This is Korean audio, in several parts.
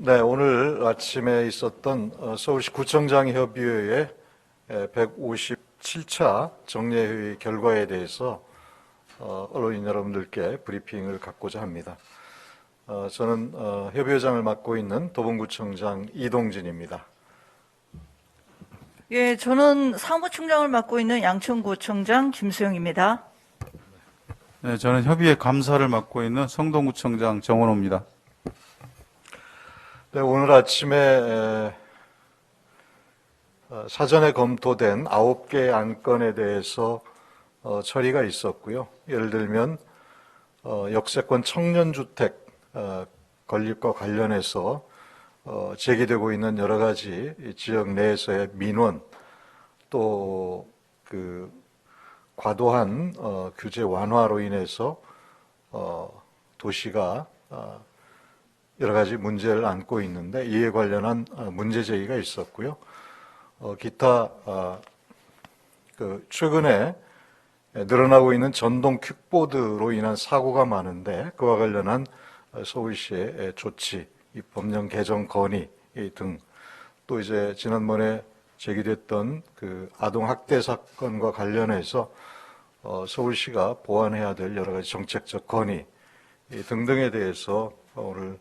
네, 오늘 아침에 있었던 어, 서울시 구청장 협의회의 157차 정례회의 결과에 대해서 어, 언론인 여러분들께 브리핑을 갖고자 합니다. 어, 저는 어, 협의회장을 맡고 있는 도봉구청장 이동진입니다. 예, 저는 사무총장을 맡고 있는 양천구청장 김수영입니다. 네, 저는 협의회 감사를 맡고 있는 성동구청장 정원호입니다. 네, 오늘 아침에 에, 어, 사전에 검토된 9개 안건에 대해서 어, 처리가 있었고요. 예를 들면 어, 역세권 청년주택 어, 건립과 관련해서 어, 제기되고 있는 여러 가지 이 지역 내에서의 민원 또 그 과도한 어, 규제 완화로 인해서 어, 도시가 어, 여러 가지 문제를 안고 있는데 이에 관련한 어, 문제 제기가 있었고요. 어, 기타 어, 그 최근에 늘어나고 있는 전동 킥보드로 인한 사고가 많은데 그와 관련한 어, 서울시의 조치, 이 법령 개정 건의 등 또 이제 지난번에 제기됐던 그 아동 학대 사건과 관련해서 어, 서울시가 보완해야 될 여러 가지 정책적 건의 이 등등에 대해서 오늘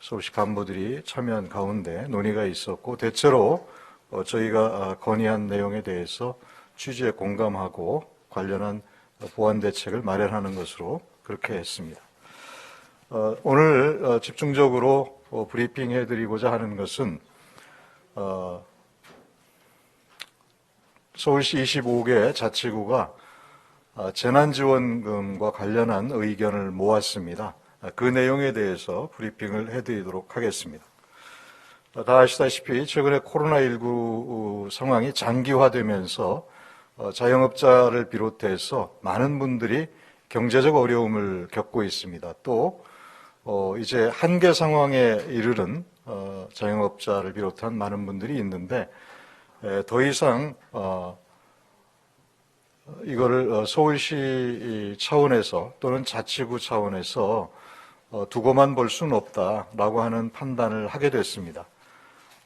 서울시 간부들이 참여한 가운데 논의가 있었고 대체로 어, 저희가 아, 건의한 내용에 대해서 취지에 공감하고 관련한 보완 대책을 마련하는 것으로 그렇게 했습니다. 어, 오늘 어, 집중적으로 어, 브리핑 해드리고자 하는 것은 어, 서울시 25개 자치구가 아, 재난지원금과 관련한 의견을 모았습니다. 아, 그 내용에 대해서 브리핑을 해드리도록 하겠습니다. 아, 다 아시다시피 최근에 코로나19 상황이 장기화되면서 어, 자영업자를 비롯해서 많은 분들이 경제적 어려움을 겪고 있습니다. 또 어, 이제 한계 상황에 이르는 어, 자영업자를 비롯한 많은 분들이 있는데 에, 더 이상 어, 이거를 어, 서울시 차원에서 또는 자치구 차원에서 어, 두고만 볼 수는 없다라고 하는 판단을 하게 됐습니다.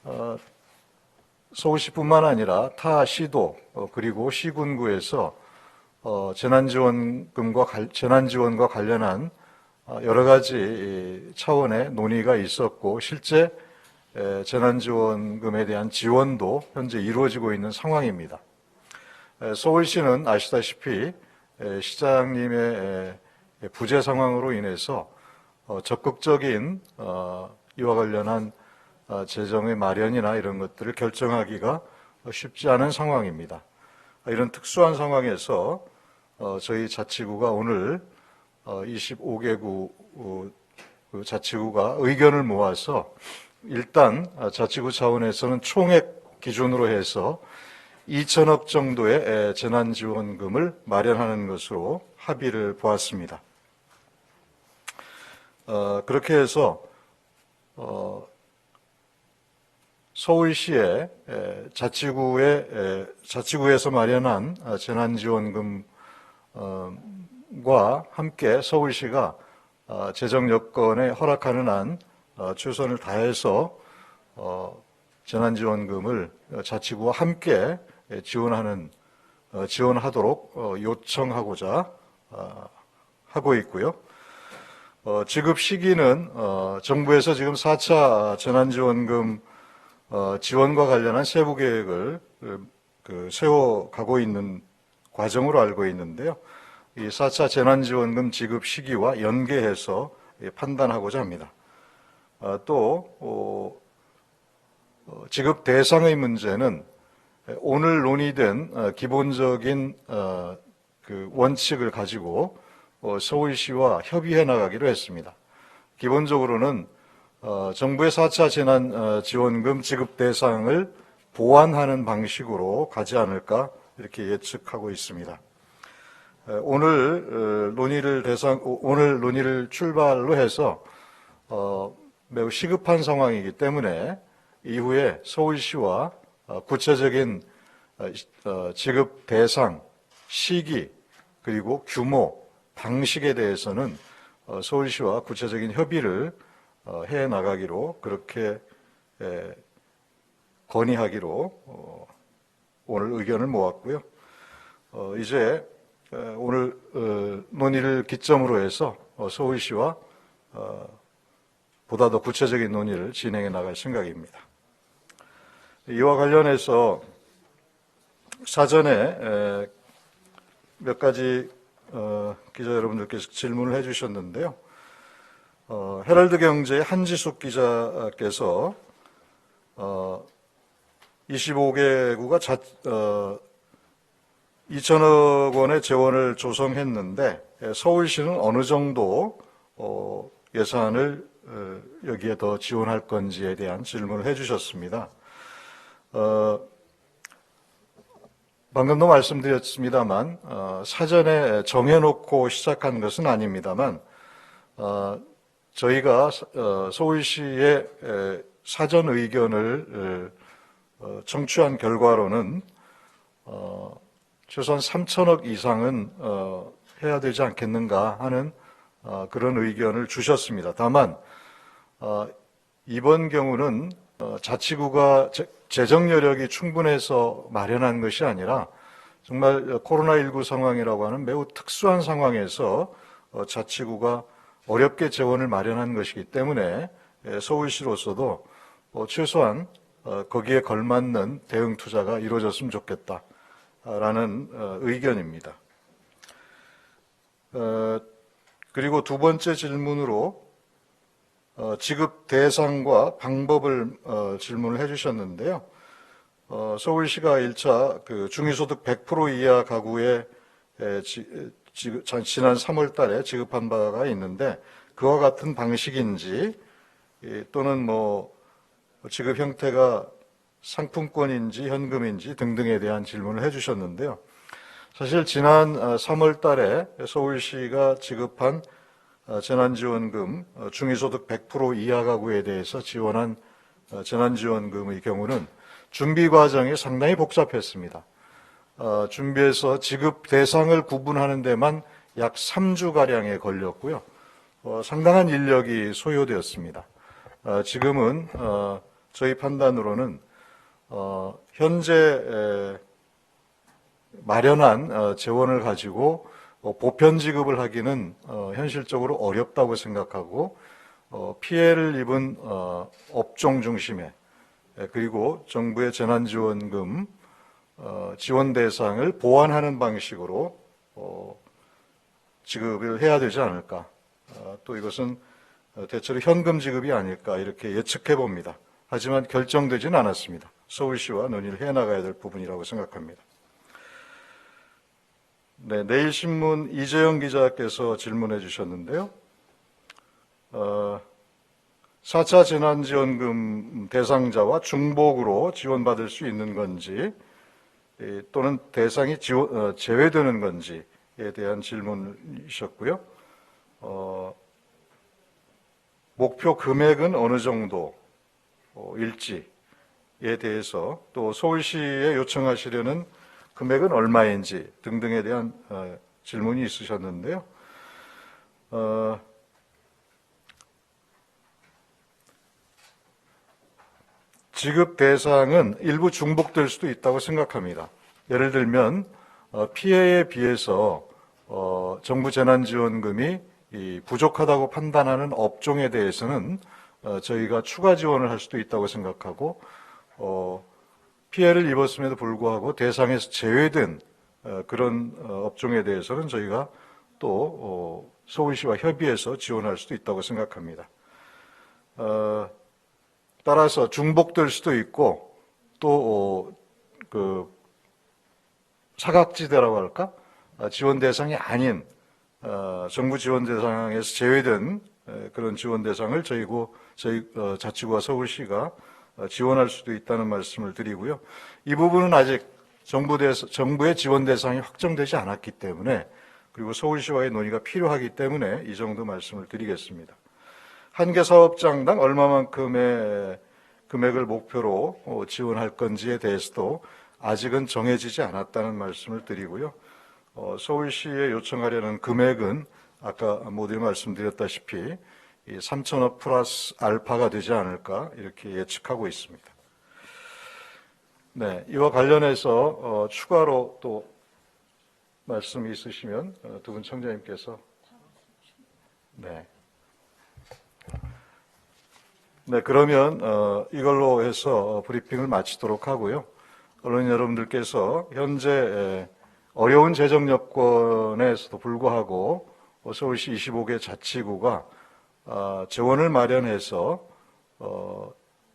어, 서울시뿐만 아니라 타 시도 어, 그리고 시군구에서 어, 재난지원금과 관- 재난지원과 관련한 어, 여러 가지 이 차원의 논의가 있었고 실제 에, 재난지원금에 대한 지원도 현재 이루어지고 있는 상황입니다. 에, 서울시는 아시다시피 에, 시장님의 에, 부재 상황으로 인해서 어, 적극적인 어, 이와 관련한 어, 재정의 마련이나 이런 것들을 결정하기가 쉽지 않은 상황입니다. 이런 특수한 상황에서 어, 저희 자치구가 오늘 25개구 그 자치구가 의견을 모아서 일단 아, 자치구 차원에서는 총액 기준으로 해서 2천억 정도의 에, 재난지원금을 마련하는 것으로 합의를 보았습니다. 어, 그렇게 해서 어, 서울시의 에, 자치구의 에, 자치구에서 마련한 아, 재난지원금과 함께 서울시가 아, 재정 여건에 허락하는 한 어, 최선을 다해서 어, 재난지원금을 자치구와 함께 에, 지원하는 어, 지원하도록 어, 요청하고자 아, 하고 있고요. 어, 지급 시기는 어, 정부에서 지금 4차 재난지원금 어, 지원과 관련한 세부 계획을 그, 그 세워가고 있는 과정으로 알고 있는데요. 이 4차 재난지원금 지급 시기와 연계해서 예, 판단하고자 합니다. 아, 또 지급 대상의 문제는 오늘 논의된 어, 기본적인 어, 그 원칙을 가지고 어, 서울시와 협의해 나가기로 했습니다. 기본적으로는 어, 정부의 4차 재난 어, 지원금 지급 대상을 보완하는 방식으로 가지 않을까 이렇게 예측하고 있습니다. 에, 오늘 어, 논의를 대상 오- 오늘 논의를 출발로 해서 어, 매우 시급한 상황이기 때문에 이후에 서울시와 어, 구체적인 어, 시- 어, 지급 대상, 시기 그리고 규모, 방식에 대해서는 어, 서울시와 구체적인 협의를 어, 해 나가기로 그렇게 에, 건의하기로 어, 오늘 의견을 모았고요. 어, 이제 에, 오늘 어, 논의를 기점으로 해서 어, 서울시와 어, 보다 더 구체적인 논의를 진행해 나갈 생각입니다. 이와 관련해서 사전에 에, 몇 가지 어, 기자 여러분들께서 질문을 해주셨는데요. 어, 헤럴드 경제의 한지숙 기자께서 어, 25개구가 자, 어, 2천억 원의 재원을 조성했는데 에, 서울시는 어느 정도 어, 예산을 어, 여기에 더 지원할 건지에 대한 질문을 해주셨습니다. 어, 방금도 말씀드렸습니다만 어, 사전에 정해놓고 시작한 것은 아닙니다만 어, 저희가 어, 서울시의 에, 사전 의견을 어, 청취한 결과로는 어, 최소한 3천억 이상은 어, 해야 되지 않겠는가 하는 어, 그런 의견을 주셨습니다. 다만 어, 이번 경우는 어, 자치구가 재- 재정 여력이 충분해서 마련한 것이 아니라 정말 코로나19 상황이라고 하는 매우 특수한 상황에서 어, 자치구가 어렵게 재원을 마련한 것이기 때문에 예, 서울시로서도 어, 최소한 어, 거기에 걸맞는 대응 투자가 이루어졌으면 좋겠다라는 어, 의견입니다. 어, 그리고 두 번째 질문으로 어, 지급 대상과 방법을 어, 질문을 해주셨는데요. 어, 서울시가 1차 그 중위소득 100% 이하 가구에 에, 지, 지, 자- 지난 3월 달에 지급한 바가 있는데 그와 같은 방식인지 예, 또는 뭐 지급 형태가 상품권인지 현금인지 등등에 대한 질문을 해주셨는데요. 사실 지난 3월 달에 서울시가 지급한 어, 재난지원금 어, 중위소득 100% 이하 가구에 대해서 지원한 어, 재난지원금의 경우는 준비 과정이 상당히 복잡했습니다. 어, 준비해서 지급 대상을 구분하는 데만 약 3주 가량에 걸렸고요. 어, 상당한 인력이 소요되었습니다. 어, 지금은 어, 저희 판단으로는 어, 현재 에, 마련한 어, 재원을 가지고 어, 보편 지급을 하기는 어, 현실적으로 어렵다고 생각하고 어, 피해를 입은 어, 업종 중심에 에, 그리고 정부의 재난지원금 어, 지원 대상을 보완하는 방식으로 어, 지급을 해야 되지 않을까. 어, 또 이것은 어, 대체로 현금 지급이 아닐까 이렇게 예측해 봅니다. 하지만 결정되지는 않았습니다. 서울시와 논의를 해 나가야 될 부분이라고 생각합니다. 네, 내일신문 이재영 기자께서 질문해 주셨는데요. 어, 4차 재난지원금 대상자와 중복으로 지원받을 수 있는 건지 예, 또는 대상이 지원- 어, 제외되는 건지에 대한 질문이셨고요. 어, 목표 금액은 어느 정도 어, 일지에 대해서 또 서울시에 요청하시려는 금액은 얼마인지 등등에 대한 어, 질문이 있으셨는데요. 어, 지급 대상은 일부 중복될 수도 있다고 생각합니다. 예를 들면 어, 피해에 비해서 어, 정부 재난지원금이 이 부족하다고 판단하는 업종에 대해서는 어, 저희가 추가 지원을 할 수도 있다고 생각하고 어, 피해를 입었음에도 불구하고 대상에서 제외된 어, 그런 어, 업종에 대해서는 저희가 또 어, 서울시와 협의해서 지원할 수도 있다고 생각합니다. 어, 따라서 중복될 수도 있고 또그 사각지대라고 할까 아, 지원 대상이 아닌 어, 정부 지원 대상에서 제외된 에, 그런 지원 대상을 저희고 저희 어, 자치구와 서울시가 어, 지원할 수도 있다는 말씀을 드리고요. 이 부분은 아직 정부 대 정부의 지원 대상이 확정되지 않았기 때문에 그리고 서울시와의 논의가 필요하기 때문에 이 정도 말씀을 드리겠습니다. 한 개 사업장당 얼마만큼의 금액을 목표로 어, 지원할 건지에 대해서도 아직은 정해지지 않았다는 말씀을 드리고요. 어, 서울시에 요청하려는 금액은 아까 모두 말씀드렸다시피 이 3천억 플러스 알파가 되지 않을까 이렇게 예측하고 있습니다. 네, 이와 관련해서 어, 추가로 또 말씀이 있으시면 어, 두분 청장님께서 네. 네, 그러면 어, 이걸로 해서 브리핑을 마치도록 하고요. 언론 여러분들께서 현재 에, 어려운 재정 여건에서도 불구하고 어, 서울시 25개 자치구가 아, 재원을 마련해서 어,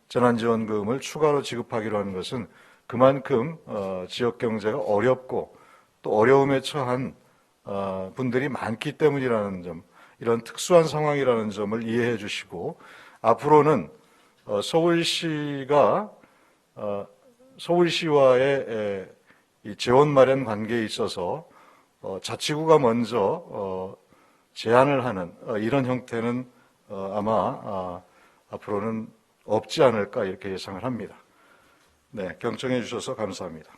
재난지원금을 추가로 지급하기로 하는 것은 그만큼 어, 지역 경제가 어렵고 또 어려움에 처한 어, 분들이 많기 때문이라는 점, 이런 특수한 상황이라는 점을 이해해 주시고 앞으로는 어, 서울시가 어, 서울시와의 재원 마련 관계에 있어서 어, 자치구가 먼저 어, 제안을 하는 어, 이런 형태는 어, 아마 아, 앞으로는 없지 않을까 이렇게 예상을 합니다. 네, 경청해 주셔서 감사합니다.